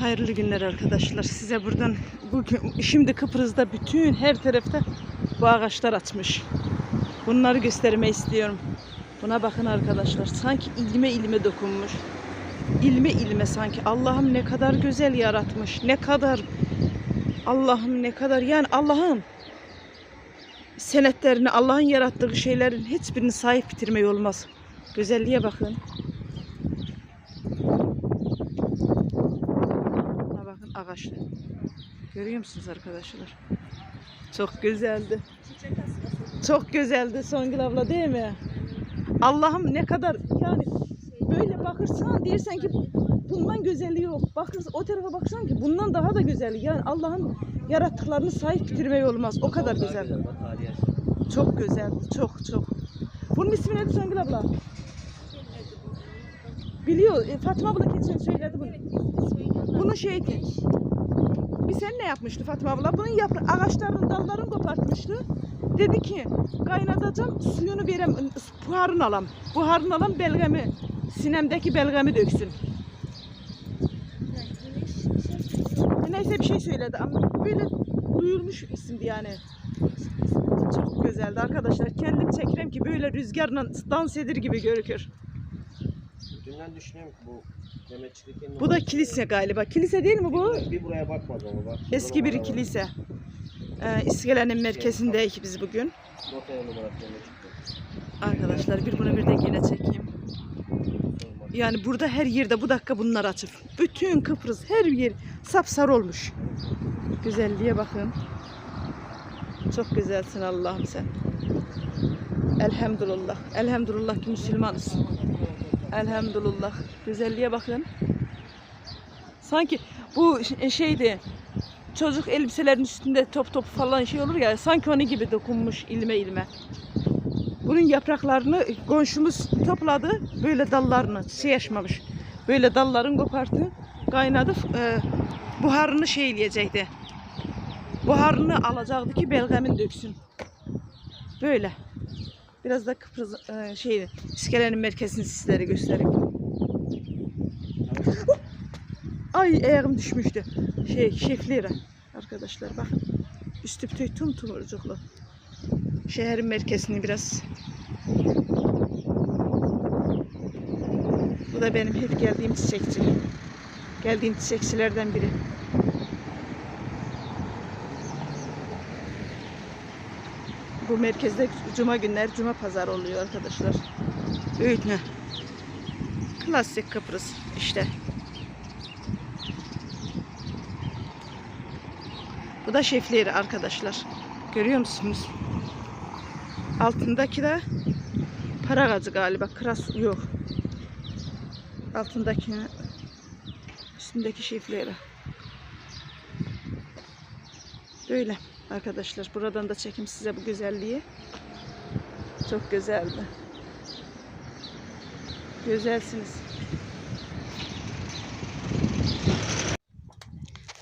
Hayırlı günler arkadaşlar. Size buradan bugün şimdi Kıbrıs'ta bütün her tarafta bu ağaçlar açmış. Bunları göstermek istiyorum. Buna bakın arkadaşlar. Sanki ilme ilme dokunmuş. İlme ilme sanki. Allah'ım ne kadar güzel yaratmış. Ne kadar Allah'ım ne kadar yani Allah'ım senetlerini Allah'ın yarattığı şeylerin hiçbirini sahip bitirmeyi olmaz. Güzelliğe bakın. Buna ağaçlı. Görüyor musunuz arkadaşlar? Çok güzeldi. Çok güzeldi Songül abla değil mi? Allah'ım ne kadar yani böyle bakırsan dersen ki bundan güzeli yok. Bakır o tarafa baksan ki bundan daha da güzeli. Yani Allah'ın yarattıklarını sahip bitirmeyi olmaz. O kadar güzel. Çok güzel. Çok çok. Bunun ismi neydi Songül abla? Biliyor. e, Fatma abla geçen söyledi bunu. Bunun şeydi. Bir sen ne yapmıştı Fatma abla? Bunun yapra ağaçların dallarını kopartmıştı. Dedi ki kaynatacağım suyunu verem, buharını alam. Buharını alam belgemi, sinemdeki belgemi döksün. Neyse bir şey söyledi ama böyle duyulmuş isimdi yani. Çok güzeldi arkadaşlar. Kendim çekirem ki böyle rüzgarla dans edir gibi görükür. Dünden düşünüyorum ki bu Mehmetçilik Bu da kilise galiba. Kilise değil mi bu? Bir buraya bakmadım ama bak. Eski bir kilise. Ee, İskelenin merkezindeyiz biz bugün. Notaya. Arkadaşlar bir bunu bir de yine çekeyim. Yani burada her yerde bu dakika bunlar açık. Bütün Kıbrıs her yer sapsarı olmuş. Güzelliğe bakın. Çok güzelsin Allah'ım sen. Elhamdülillah. Elhamdülillah ki Müslümanız. Elhamdülillah. Güzelliğe bakın. Sanki bu ş- şeydi. Çocuk elbiselerin üstünde top top falan şey olur ya. Sanki onu gibi dokunmuş ilme ilme. Bunun yapraklarını komşumuz topladı. Böyle dallarını şey açmamış. Böyle dalların koparttı. Kaynadı. e, buharını şeyleyecekti. Buharını alacaktı ki belgemin döksün. Böyle. Biraz da Kıbrıs e, şey iskelenin merkezini sizlere göstereyim. Ay ayağım düşmüştü. Şey şeflere. Arkadaşlar bakın. Üstü bütün tum tumurcuklu. Şehrin merkezini biraz. Bu da benim hep geldiğim çiçekçi. Geldiğim çiçekçilerden biri. Bu merkezde cuma günler cuma pazar oluyor arkadaşlar. Öyle. Klasik Kıbrıs işte. Bu da şefleri arkadaşlar. Görüyor musunuz? Altındaki de para gazı galiba. Kras yok. Altındaki üstündeki şifreleri. Böyle arkadaşlar. Buradan da çekim size bu güzelliği. Çok güzeldi. Güzelsiniz.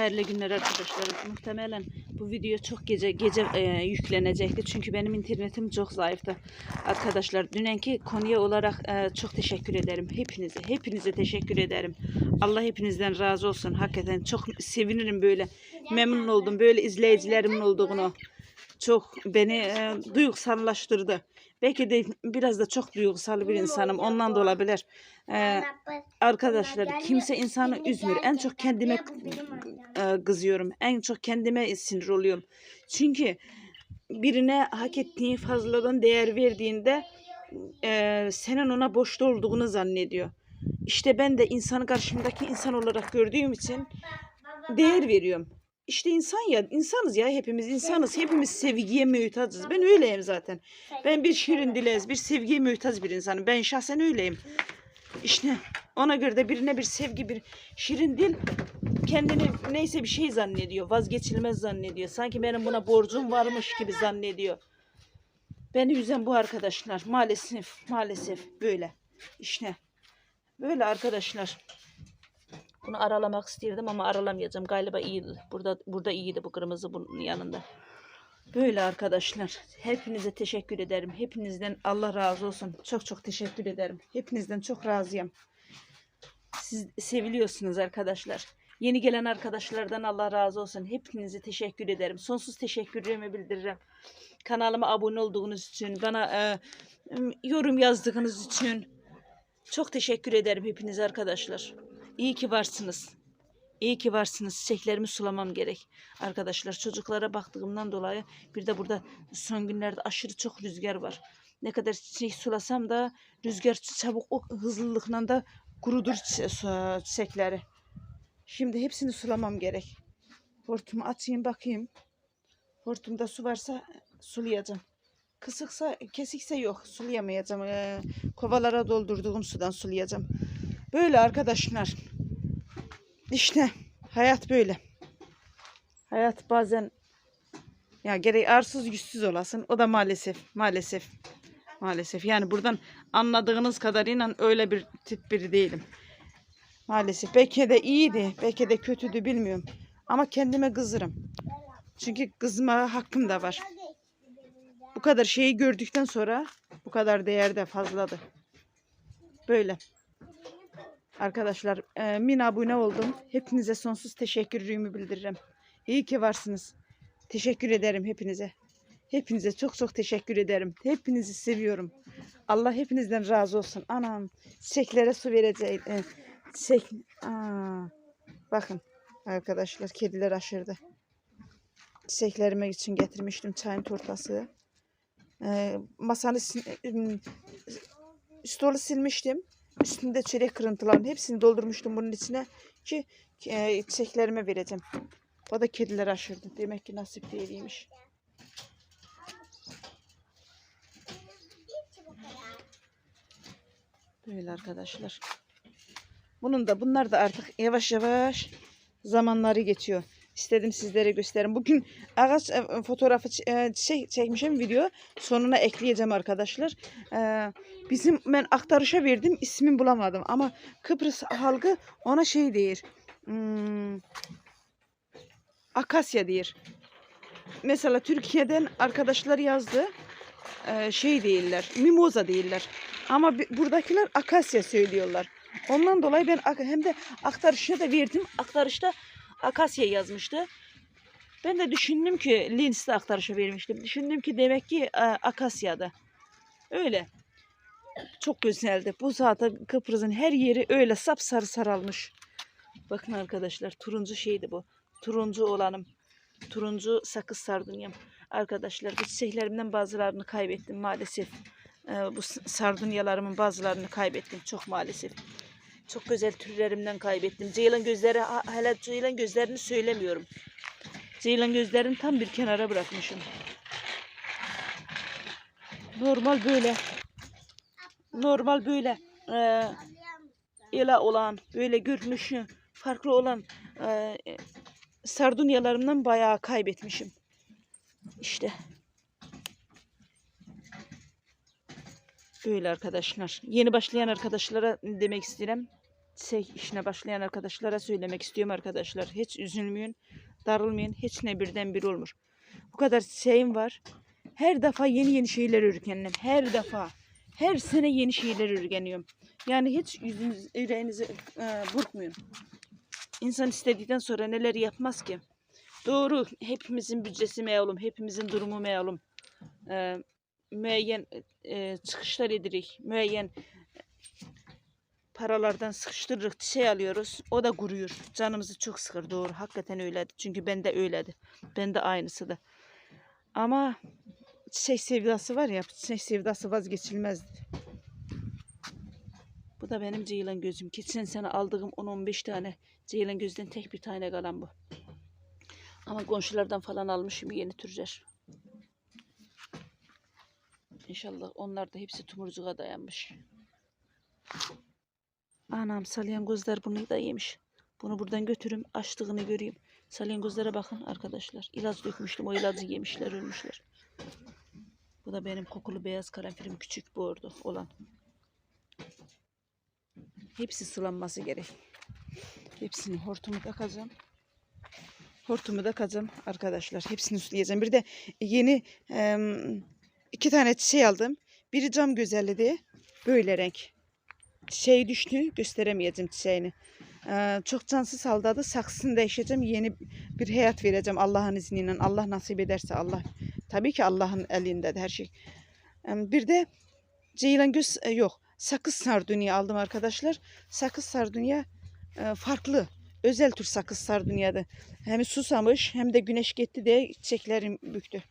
Hayırlı günler arkadaşlar. Muhtemelen bu video çok gece gece e, yüklenecekti. Çünkü benim internetim çok zayıftı. Arkadaşlar dünenki konuya olarak e, çok teşekkür ederim. Hepinize, hepinize teşekkür ederim. Allah hepinizden razı olsun. Hakikaten çok sevinirim böyle. Memnun oldum böyle izleyicilerimin olduğunu. Çok beni e, duygusallaştırdı. Belki de biraz da çok duygusal bir insanım. Ondan da olabilir. E, arkadaşlar kimse insanı üzmür. En çok kendime e, kızıyorum. En çok kendime sinir oluyorum. Çünkü birine hak ettiği fazladan değer verdiğinde e, senin ona boşta olduğunu zannediyor. İşte ben de insanı karşımdaki insan olarak gördüğüm için değer veriyorum. İşte insan ya, insanız ya hepimiz insanız. Hepimiz sevgiye muhtacız. Ben öyleyim zaten. Ben bir şirin dilez, bir sevgiye muhtaç bir insanım. Ben şahsen öyleyim. İşte ona göre de birine bir sevgi, bir şirin dil kendini neyse bir şey zannediyor. Vazgeçilmez zannediyor. Sanki benim buna borcum varmış gibi zannediyor. Beni üzen bu arkadaşlar. Maalesef, maalesef böyle. İşte böyle arkadaşlar. Bunu aralamak isterdim ama aralamayacağım. Galiba iyiydi. Burada burada iyiydi bu kırmızı bunun yanında. Böyle arkadaşlar. Hepinize teşekkür ederim. Hepinizden Allah razı olsun. Çok çok teşekkür ederim. Hepinizden çok razıyım. Siz seviliyorsunuz arkadaşlar. Yeni gelen arkadaşlardan Allah razı olsun. Hepinize teşekkür ederim. Sonsuz teşekkürlerimi bildiririm. Kanalıma abone olduğunuz için, bana e, yorum yazdığınız için çok teşekkür ederim hepinize arkadaşlar. İyi ki varsınız. İyi ki varsınız. Çiçeklerimi sulamam gerek. Arkadaşlar çocuklara baktığımdan dolayı bir de burada son günlerde aşırı çok rüzgar var. Ne kadar çiçek sulasam da rüzgar çabuk o hızlılıkla da kurudur çiçekleri. Şimdi hepsini sulamam gerek. Hortumu açayım bakayım. Hortumda su varsa sulayacağım. Kısıksa, kesikse yok. Sulayamayacağım. Ee, kovalara doldurduğum sudan sulayacağım. Böyle arkadaşlar. İşte hayat böyle. Hayat bazen ya gerek arsız yüzsüz olasın. O da maalesef, maalesef, maalesef. Yani buradan anladığınız kadarıyla öyle bir tip biri değilim. Maalesef. Belki de iyiydi, belki de kötüydü bilmiyorum. Ama kendime kızırım. Çünkü kızma hakkım da var. Bu kadar şeyi gördükten sonra bu kadar değer de fazladı. Böyle. Arkadaşlar e, min abone oldum. Hepinize sonsuz teşekkürümü bildiririm. İyi ki varsınız. Teşekkür ederim hepinize. Hepinize çok çok teşekkür ederim. Hepinizi seviyorum. Allah hepinizden razı olsun. Anam çiçeklere su vereceğim. E, çiçek. Bakın arkadaşlar kediler aşırdı. Çiçeklerime için getirmiştim çayın turtası. E, masanı e, stolu silmiştim. Üstünde çörek kırıntılarının hepsini doldurmuştum bunun içine ki e, çiçeklerime vereceğim. O da kediler aşırdı. Demek ki nasip değilmiş. Böyle arkadaşlar. Bunun da bunlar da artık yavaş yavaş zamanları geçiyor. İstedim sizlere göstereyim. Bugün ağaç e, fotoğrafı e, şey çekmişim video. Sonuna ekleyeceğim arkadaşlar. Ee, bizim ben aktarışa verdim. ismini bulamadım ama Kıbrıs halkı ona şey değil. Hmm, akasya diyor. Mesela Türkiye'den arkadaşlar yazdı. Şey değiller. Mimoza değiller. Ama buradakiler akasya söylüyorlar. Ondan dolayı ben hem de aktarışa da verdim. Aktarışta akasya yazmıştı. Ben de düşündüm ki Linz'de aktarışa vermiştim. Düşündüm ki demek ki e, akasyada. Öyle. Çok güzeldi. Bu zaten Kıbrıs'ın her yeri öyle sapsarı saralmış. Bakın arkadaşlar turuncu şeydi bu. Turuncu olanım. Turuncu sakız sardunyam. Arkadaşlar bu çiçeklerimden bazılarını kaybettim maalesef. Ee, bu sardunyalarımın bazılarını kaybettim çok maalesef. Çok güzel türlerimden kaybettim. Ceylan gözleri ha- hala ceylan gözlerini söylemiyorum. Ceylan gözlerini tam bir kenara bırakmışım. Normal böyle. Normal böyle. Ee, ele olan, böyle görünüşü farklı olan e, sardunyalarımdan bayağı kaybetmişim. İşte. Böyle arkadaşlar. Yeni başlayan arkadaşlara demek istedim. Şey işine başlayan arkadaşlara söylemek istiyorum arkadaşlar. Hiç üzülmeyin, darılmayın. Hiç ne birden bir olmuş. Bu kadar şeyim var. Her defa yeni yeni şeyler öğreniyorum. Her defa. Her sene yeni şeyler öğreniyorum. Yani hiç yüzünüz, yüreğinizi e, burkmayın. İnsan istedikten sonra neler yapmaz ki? Doğru. Hepimizin bütçesi meyalım. Hepimizin durumu meyalım. Ee, müeyyen e, çıkışlar edirik. Müeyyen paralardan sıkıştırırık şey alıyoruz. O da kuruyor. Canımızı çok sıkır. Doğru. Hakikaten öyleydi. Çünkü ben de öyleydi. Ben de aynısı da. Ama çiçek sevdası var ya. Çiçek sevdası vazgeçilmezdi. Bu da benim ceylan gözüm. Geçen sene aldığım 10-15 tane ceylan gözden tek bir tane kalan bu. Ama komşulardan falan almışım yeni türler. İnşallah onlar da hepsi tumurcuğa dayanmış. Anam salyangozlar bunu da yemiş. Bunu buradan götürüm açtığını göreyim. Salyangozlara bakın arkadaşlar. İlaç dökmüştüm o ilacı yemişler ölmüşler. Bu da benim kokulu beyaz karanfilim küçük bordo olan. Hepsi sulanması gerek. Hepsini hortumu takacağım. Hortumu da kazım arkadaşlar. Hepsini sulayacağım. Bir de yeni em, iki tane çiçeği aldım. Biri cam güzelliği. Böyle renk. Çiçeği düştü. Gösteremeyeceğim çiçeğini. Ee, çok cansız halde da saksısını değişeceğim. Yeni bir hayat vereceğim Allah'ın izniyle. Allah nasip ederse Allah. Tabii ki Allah'ın elinde de her şey. Ee, Bir de Ceylan göz e, yok. Sakız sardunya aldım arkadaşlar. Sakız sardunya e, farklı. Özel tür sakız sardunyadı. Hem susamış hem de güneş gitti diye çiçeklerim büktü.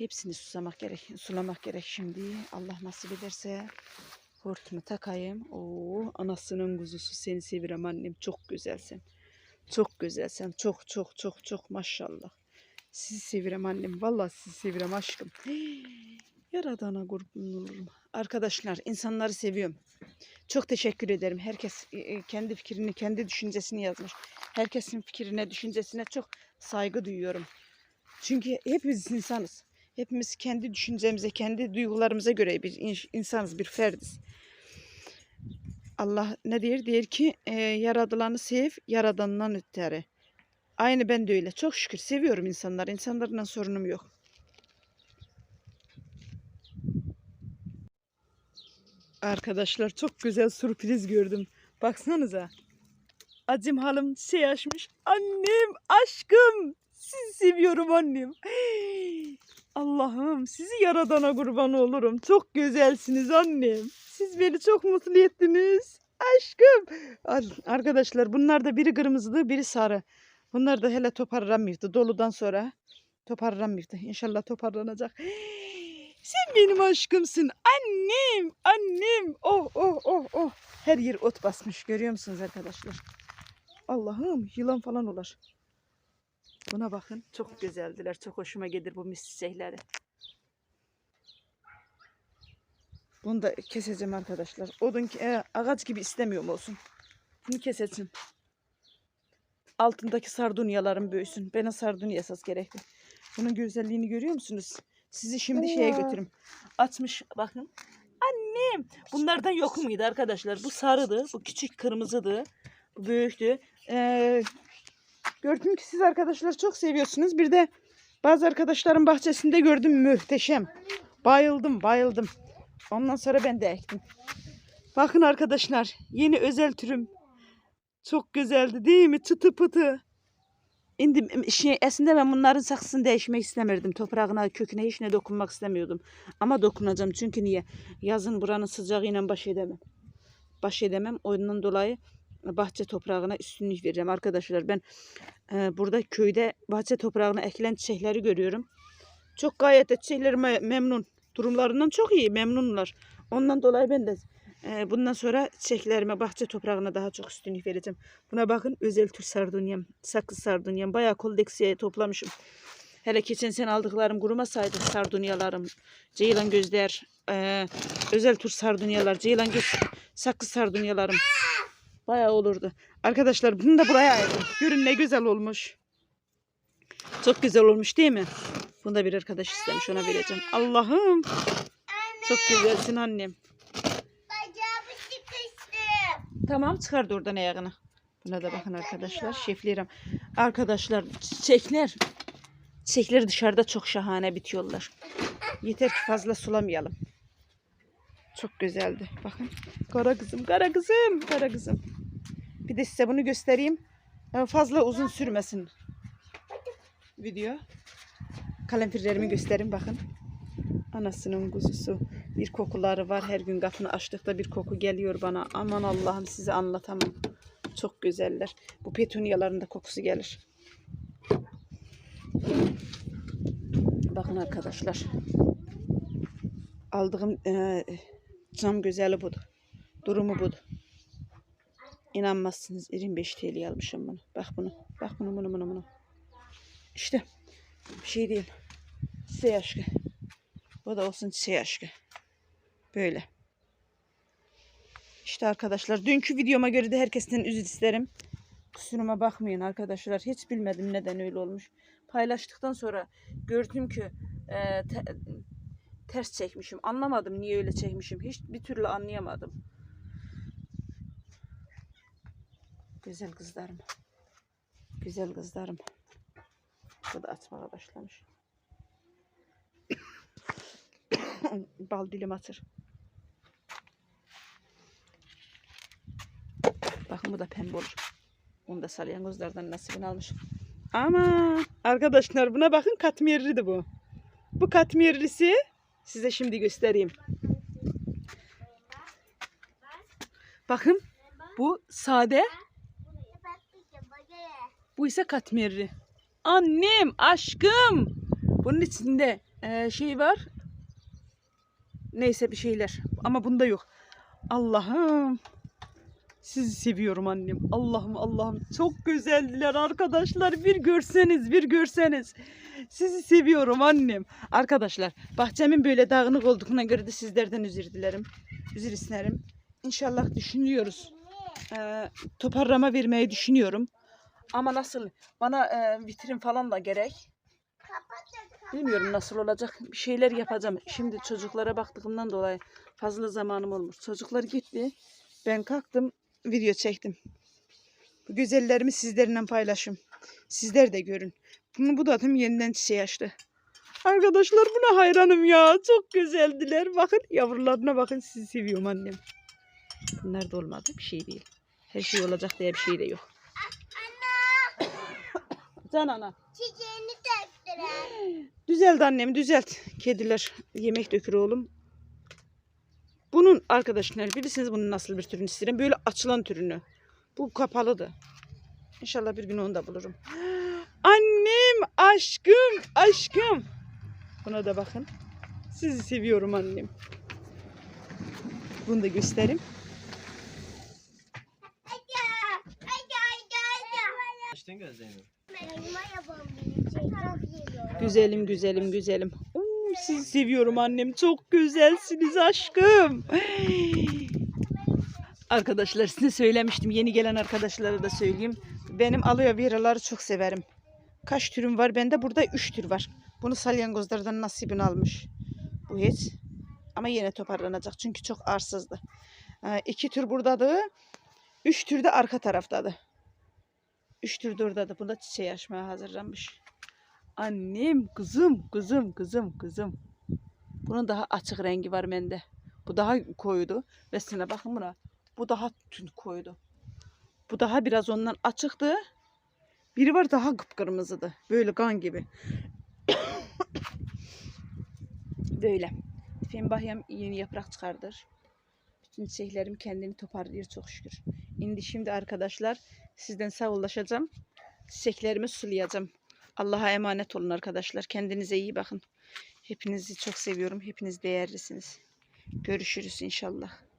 Hepsini susamak gerek, sulamak gerek şimdi. Allah nasip ederse hortumu takayım. Oo, anasının kuzusu seni seviyorum annem. Çok güzelsin. Çok güzelsin. Çok çok çok çok maşallah. Sizi seviyorum annem. Vallahi sizi seviyorum aşkım. Yaradana kurban olurum. Arkadaşlar insanları seviyorum. Çok teşekkür ederim. Herkes e, e, kendi fikrini, kendi düşüncesini yazmış. Herkesin fikrine, düşüncesine çok saygı duyuyorum. Çünkü hepimiz insanız. Hepimiz kendi düşüncemize, kendi duygularımıza göre bir ins- insanız, bir ferdiz. Allah ne diyor? Diyor ki e, yaradılanı sev, yaradandan öteri. Aynı ben de öyle. Çok şükür seviyorum insanları. İnsanlarla sorunum yok. Arkadaşlar çok güzel sürpriz gördüm. Baksanıza. Acım halım şey açmış. Annem, aşkım. Sizi seviyorum annem. Allah'ım sizi yaradana kurban olurum. Çok güzelsiniz annem. Siz beni çok mutlu ettiniz. Aşkım. Arkadaşlar bunlar da biri kırmızıdı biri sarı. Bunlar da hele toparlanmıyordu. Doludan sonra toparlanmıyordu. İnşallah toparlanacak. Sen benim aşkımsın. Annem, annem. Oh, oh, oh, oh. Her yer ot basmış. Görüyor musunuz arkadaşlar? Allah'ım yılan falan olar. Buna bakın. Çok güzeldiler. Çok hoşuma gelir bu mis çiçekleri. Bunu da keseceğim arkadaşlar. Odun e, ağaç gibi istemiyorum olsun. Bunu keseceğim. Altındaki sardunyalarım büyüsün. Bana sardunya esas gerekli. Bunun güzelliğini görüyor musunuz? Sizi şimdi şeye Ya. götürüm. Açmış bakın. Annem. Bunlardan yok muydu arkadaşlar? Bu sarıdı. Bu küçük kırmızıdı. Bu büyüktü. Ee, gördüm ki siz arkadaşlar çok seviyorsunuz. Bir de bazı arkadaşların bahçesinde gördüm muhteşem. Bayıldım bayıldım. Ondan sonra ben de ektim. Bakın arkadaşlar yeni özel türüm. Çok güzeldi değil mi? Çıtı pıtı. Şimdi şey, aslında ben bunların saksısını değişmek istemirdim. Toprağına, köküne hiç ne dokunmak istemiyordum. Ama dokunacağım. Çünkü niye? Yazın buranın sıcağıyla baş edemem. Baş edemem. Ondan dolayı bahçe toprağına üstünlük vereceğim. Arkadaşlar ben e, burada köyde bahçe toprağına ekilen çiçekleri görüyorum. Çok gayet de çiçeklerime memnun. Durumlarından çok iyi. Memnunlar. Ondan dolayı ben de e, bundan sonra çiçeklerime bahçe toprağına daha çok üstünlük vereceğim. Buna bakın özel tür sardunyam. Sakız sardunyam. Bayağı kolleksiyaya toplamışım. Hele geçen sene aldıklarım kurumasaydı sardunyalarım. Ceylan gözler. e, özel tür sardunyalar. Ceylan göz sakız sardunyalarım. Bayağı olurdu. Arkadaşlar bunu da buraya ayırdım. Görün ne güzel olmuş. Çok güzel olmuş değil mi? Bunu da bir arkadaş istemiş ona vereceğim. Allah'ım. Çok güzelsin annem. Bacağımı sıkıştı. Tamam çıkardı oradan ayağını. Buna da bakın arkadaşlar. Şeflerim. Arkadaşlar çiçekler. Çiçekler dışarıda çok şahane bitiyorlar. Yeter ki fazla sulamayalım. Çok güzeldi. Bakın. Kara kızım, kara kızım, kara kızım. Bir de size bunu göstereyim. Fazla uzun sürmesin video. Kalemfirlerimi göstereyim bakın. Anasının kuzusu. Bir kokuları var. Her gün kapını açtıkta bir koku geliyor bana. Aman Allah'ım size anlatamam. Çok güzeller. Bu petunyaların da kokusu gelir. Bakın arkadaşlar. Aldığım eee, cam güzeli budur. Durumu budur. İnanmazsınız. 25 TL almışım bunu. Bak bunu. Bak bunu bunu bunu bunu. İşte bir şey değil. Çiçeği aşkı. Bu da olsun çiçeği aşkı. Böyle. İşte arkadaşlar dünkü videoma göre de herkesten özür isterim. Kusuruma bakmayın arkadaşlar. Hiç bilmedim neden öyle olmuş. Paylaştıktan sonra gördüm ki e, ters çekmişim. Anlamadım niye öyle çekmişim. Hiç bir türlü anlayamadım. Güzel kızlarım. Güzel kızlarım. Bu da açmaya başlamış. Bal dilim atır. Bakın bu da pembe olur. Bunu da salyangozlardan nasibini almış. Ama arkadaşlar buna bakın katmerli bu. Bu katmerlisi size şimdi göstereyim. Bakın bu sade, bu ise katmerli. Annem, aşkım. Bunun içinde eee, şey var. Neyse bir şeyler. Ama bunda yok. Allah'ım. Sizi seviyorum annem. Allah'ım Allah'ım. Çok güzeldiler arkadaşlar. Bir görseniz bir görseniz. Sizi seviyorum annem. Arkadaşlar bahçemin böyle dağınık olduğuna göre de sizlerden özür dilerim. Özür isterim. İnşallah düşünüyoruz. Ee, toparlama vermeyi düşünüyorum. Ama nasıl? Bana e, vitrin falan da gerek. Bilmiyorum nasıl olacak. Bir şeyler yapacağım. Şimdi çocuklara baktığımdan dolayı fazla zamanım olmuş. Çocuklar gitti. Ben kalktım video çektim. Bu güzellerimi sizlerle paylaşım. Sizler de görün. Bunu budadım yeniden çiçeği açtı. Arkadaşlar buna hayranım ya. Çok güzeldiler. Bakın yavrularına bakın. Sizi seviyorum annem. Bunlar da olmadı. Bir şey değil. Her şey olacak diye bir şey de yok. Can ana. Çiçeğini döktüler. Düzelt annem düzelt. Kediler yemek dökür oğlum. Bunun arkadaşlar bilirsiniz bunun nasıl bir türünü isterim. Böyle açılan türünü. Bu kapalıdı. İnşallah bir gün onu da bulurum. Annem aşkım aşkım. Buna da bakın. Sizi seviyorum annem. Bunu da göstereyim. Güzelim güzelim güzelim. Sizi seviyorum annem. Çok güzelsiniz aşkım. Arkadaşlar size söylemiştim. Yeni gelen arkadaşlara da söyleyeyim. Benim aloe veraları çok severim. Kaç türüm var? Bende burada 3 tür var. Bunu salyangozlardan nasibini almış. Bu hiç. Ama yine toparlanacak. Çünkü çok arsızdı. Ee, iki tür buradadı. Üç tür de arka taraftadı. Üç tür de oradadı. Bunda çiçeği açmaya hazırlanmış. Annem, kızım, kızım, kızım, kızım. Bunun daha açık rengi var bende. Bu daha koydu. Ve sana bakın buna. Bu daha tün koydu. Bu daha biraz ondan açıktı. Biri var daha kıpkırmızıdı. Böyle kan gibi. Böyle. Efendim bahyam yeni yaprak çıkardır. Bütün çiçeklerim kendini toparlıyor çok şükür. Şimdi şimdi arkadaşlar sizden sağollaşacağım. Çiçeklerimi sulayacağım. Allah'a emanet olun arkadaşlar. Kendinize iyi bakın. Hepinizi çok seviyorum. Hepiniz değerlisiniz. Görüşürüz inşallah.